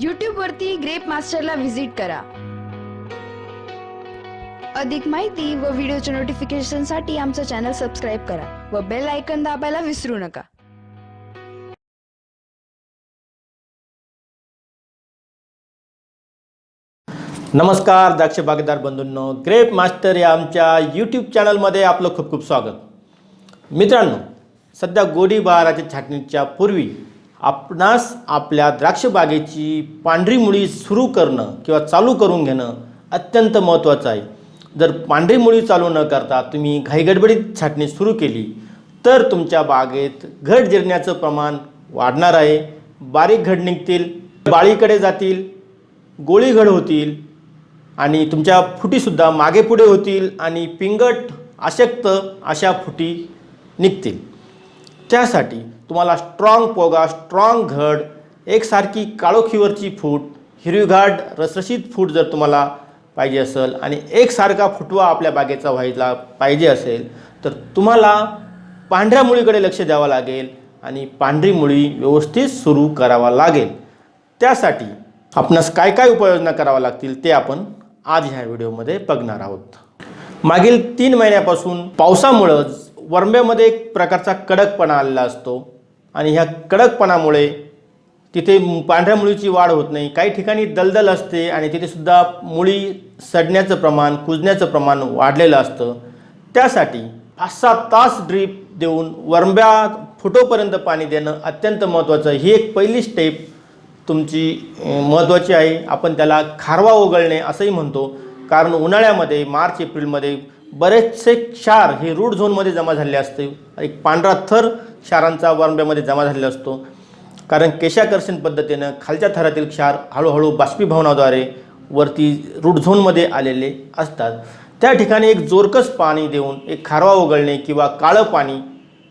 यूट्यूबवरती grep मास्टरला visit करा. अधिक माहिती व व्हिडिओच्या नोटिफिकेशनसाठी आमचं चॅनल सबस्क्राईब करा व बेल आयकन दाबायला विसरू नका. नमस्कार द्राक्ष बागेदार बंधूंनो. ग्रेप मास्टर या आमच्या यूट्यूब चॅनलमध्ये आपलं खूप खूप स्वागत. मित्रांनो सध्या गोडी बहाराच्या छाटणीच्या पूर्वी आपणास आपल्या द्राक्षबागेची पांढरी मुळी सुरू करणं किंवा चालू करून घेणं अत्यंत महत्त्वाचं आहे. जर पांढरी मुळी चालू न करता तुम्ही घाईगडबडीत छाटणी सुरू केली तर तुमच्या बागेत घट जिरण्याचं प्रमाण वाढणार आहे. बारीक घड निघतील बाळीकडे जातील गोळी घड होतील आणि तुमच्या फुटीसुद्धा मागे पुढे होतील आणि पिंगट अशक्त अशा फुटी निघतील. त्यासाठी तुम्हाला स्ट्रॉंग पोगा स्ट्रॉंग घड एकसारखी काळोखीवरची फूट हिरवीघाट रसरशीत फूट जर तुम्हाला पाहिजे असेल आणि एकसारखा फुटवा आपल्या बागेचा व्हायला पाहिजे असेल तर तुम्हाला पांढऱ्या मुळीकडे लक्ष द्यावं लागेल आणि पांढरी मुळी व्यवस्थित सुरू करावा लागेल. त्यासाठी आपणास काय काय उपाययोजना कराव्या लागतील ते आपण आज ह्या व्हिडिओमध्ये बघणार आहोत. मागील तीन महिन्यापासून पावसामुळं वरंब्यामध्ये एक प्रकारचा कडकपणा आलेला असतो. आणि ह्या कडकपणामुळे तिथे पांढऱ्या मुळीची वाढ होत नाही. काही ठिकाणी दलदल असते आणि तिथेसुद्धा मुळी सडण्याचं प्रमाण कुजण्याचं प्रमाण वाढलेलं असतं. त्यासाठी पाच सात तास ड्रीप देऊन वरंब्या फुटोपर्यंत पाणी देणं अत्यंत महत्त्वाचं. ही एक पहिली स्टेप तुमची महत्त्वाची आहे. आपण त्याला खारवा ओघळणे असंही म्हणतो. कारण उन्हाळ्यामध्ये मार्च एप्रिलमध्ये बरेचसे क्षार हे रूट झोनमध्ये जमा झाले असते. एक पांढरा थर क्षारांचा वारंब्यामध्ये जमा झालेला असतो. कारण केशाकर्षण पद्धतीनं खालच्या थरातील क्षार हळूहळू बाष्पीभवनाद्वारे वरती रूट झोनमध्ये आलेले असतात. त्या ठिकाणी एक जोरकस पाणी देऊन एक खारवा ओघळणे किंवा काळं पाणी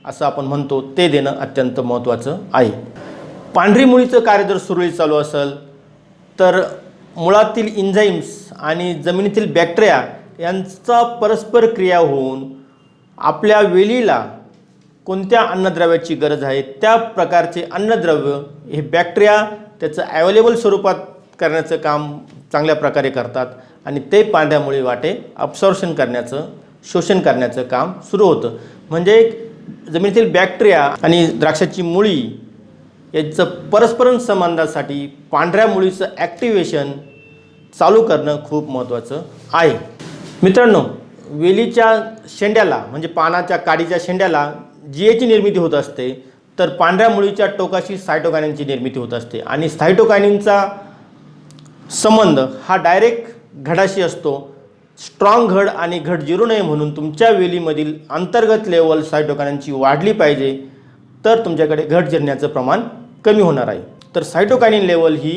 असं आपण म्हणतो ते देणं अत्यंत महत्त्वाचं आहे. पांढरी मुळीचं कार्य जर सुरळीत चालू असेल तर मुळातील इंझाईम्स आणि जमिनीतील बॅक्टेरिया यांचा परस्पर क्रिया होऊन आपल्या वेलीला कोणत्या अन्नद्रव्याची गरज आहे त्या प्रकारचे अन्नद्रव्य हे बॅक्टेरिया त्याचं ॲवेलेबल स्वरूपात करण्याचं काम चांगल्या प्रकारे करतात आणि ते पांढऱ्यामुळे वाटे अब्सॉर्शन करण्याचं शोषण करण्याचं काम सुरू होतं. म्हणजे जमिनीतील बॅक्टेरिया आणि द्राक्षाची मुळी याचं परस्पर संबंधासाठी पांढऱ्या मुळीचं ॲक्टिवेशन चालू करणं खूप महत्त्वाचं आहे. मित्रांनो वेलीच्या शेंड्याला म्हणजे पानाच्या काडीच्या शेंड्याला जी एची निर्मिती होत असते तर पांढऱ्या मुळीच्या टोकाशी सायटोकायनिनची निर्मिती होत असते. आणि सायटोकायनिनचा संबंध हा डायरेक्ट घडाशी असतो. स्ट्रॉंग घड आणि घड जिरू नये म्हणून तुमच्या वेलीमधील अंतर्गत लेवल सायटोकायनिनची वाढली पाहिजे. तर तुमच्याकडे घट जिरण्याचं प्रमाण कमी होणार आहे. तर सायटोकायनिन लेवल ही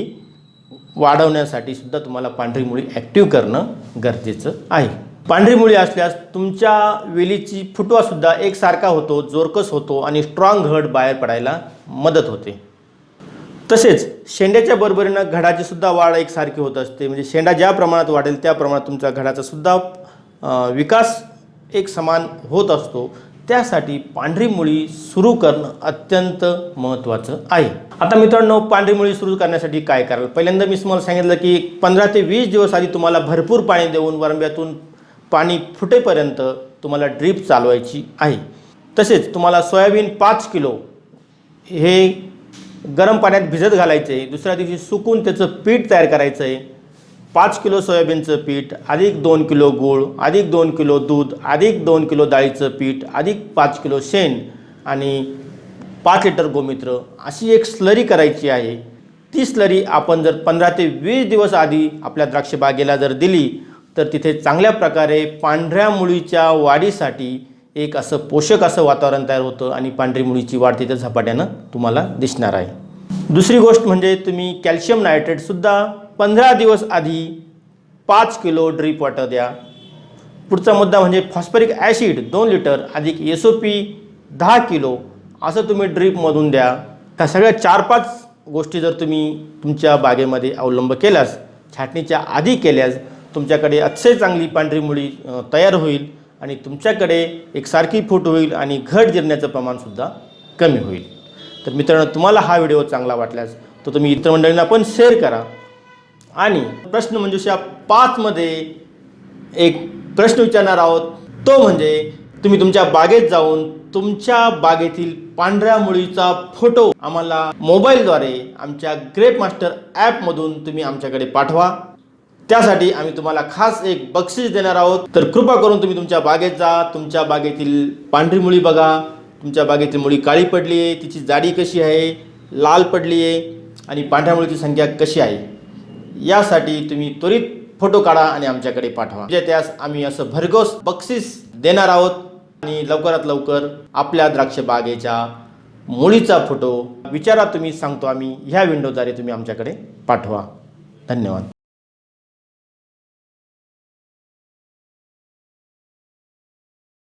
वाढवण्यासाठी सुद्धा तुम्हाला पांढरी मुळी ॲक्टिव्ह करणं गरजेचं आहे. पांढरी मुळी असल्यास तुमच्या वेलीची फुटवासुद्धा एकसारखा होतो जोरकस होतो आणि स्ट्रॉंग घड बाहेर पडायला मदत होते. तसेच शेंड्याच्या बरोबरीनं घडाची सुद्धा वाढ एकसारखी होत असते. म्हणजे शेंडा ज्या प्रमाणात वाढेल त्या प्रमाणात तुमच्या घडाचा सुद्धा विकास एक समान होत असतो. त्यासाठी पांढरी मुळी सुरू करणं अत्यंत महत्त्वाचं आहे. आता मित्रांनो पांढरी मुळी सुरू करण्यासाठी काय कराल? पहिल्यांदा मी तुम्हाला सांगितलं की पंधरा ते वीस दिवस आधी तुम्हाला भरपूर पाणी देऊन वरंब्यातून पाणी फुटेपर्यंत तुम्हाला ड्रीप चालवायची आहे. तसेच तुम्हाला सोयाबीन पाच किलो हे गरम पाण्यात भिजत घालायचं आहे दुसऱ्या दिवशी सुकून त्याचं पीठ तयार करायचं आहे पाच किलो सोयाबीनचं पीठ अधिक दोन किलो गूळ अधिक दोन किलो दूध अधिक दोन किलो डाळीचं पीठ अधिक पाच किलो शेण आणि पाच लिटर गोमित्र अशी एक स्लरी करायची आहे. ती स्लरी आपण जर पंधरा ते वीस दिवस आधी आपल्या द्राक्षबागेला जर दिली तर तिथे चांगल्या प्रकारे पांढऱ्या मुळीच्या वाढीसाठी एक असं पोषक असं वातावरण तयार होतं आणि पांढरी मुळीची वाढ तिथे झपाट्यानं तुम्हाला दिसणार आहे. दुसरी गोष्ट म्हणजे तुम्ही कॅल्शियम नायट्रेटसुद्धा पंधरा दिवस आधी पाच किलो ड्रीप वॉटर द्या. पुढचा मुद्दा म्हणजे फॉस्फरिक ॲसिड दोन लिटर अधिक एस ओ पी दहा किलो असं तुम्ही ड्रीपमधून द्या. त्या सगळ्या चार पाच गोष्टी जर तुम्ही तुमच्या बागेमध्ये अवलंब केल्यास छाटणीच्या आधी केल्यास तुमच्याकडे अतिशय चांगली पांढरी मुळी तयार होईल आणि तुमच्याकडे एकसारखी फूट होईल आणि घट जिरण्याचं प्रमाणसुद्धा कमी होईल. तर मित्रांनो तुम्हाला हा व्हिडिओ चांगला वाटल्यास तो तुम्ही इतर मंडळींना पण शेअर करा. आणि प्रश्नमंजुषा म्हणजे पाचमध्ये एक प्रश्न विचारणार आहोत. तो म्हणजे तुम्ही तुमच्या बागेत जाऊन तुमच्या बागेतील पांढऱ्या मुळीचा फोटो आम्हाला मोबाईलद्वारे आमच्या ग्रेप मास्टर ॲपमधून तुम्ही आमच्याकडे पाठवा. त्यासाठी आम्ही तुम्हाला खास एक बक्षीस देणार आहोत. तर कृपा करून तुम्ही तुमच्या बागेत जा. तुमच्या बागेतील पांढरी मुळी बघा. तुमच्या बागेतील मुळी काळी पडली आहे तिची जाडी कशी आहे? लाल पडली आहे आणि पांढऱ्या मुळीची संख्या कशी आहे? यासाठी तुम्ही त्वरित फोटो काढा आणि आमच्याकडे पाठवा. म्हणजे त्यास आम्ही असं भरघोस बक्षीस देणार आहोत. आणि लवकरात लवकर आपल्या द्राक्ष बागेच्या मुळीचा फोटो विचारा तुम्ही सांगतो आम्ही. ह्या विंडोद्वारे तुम्ही आमच्याकडे पाठवा. धन्यवाद.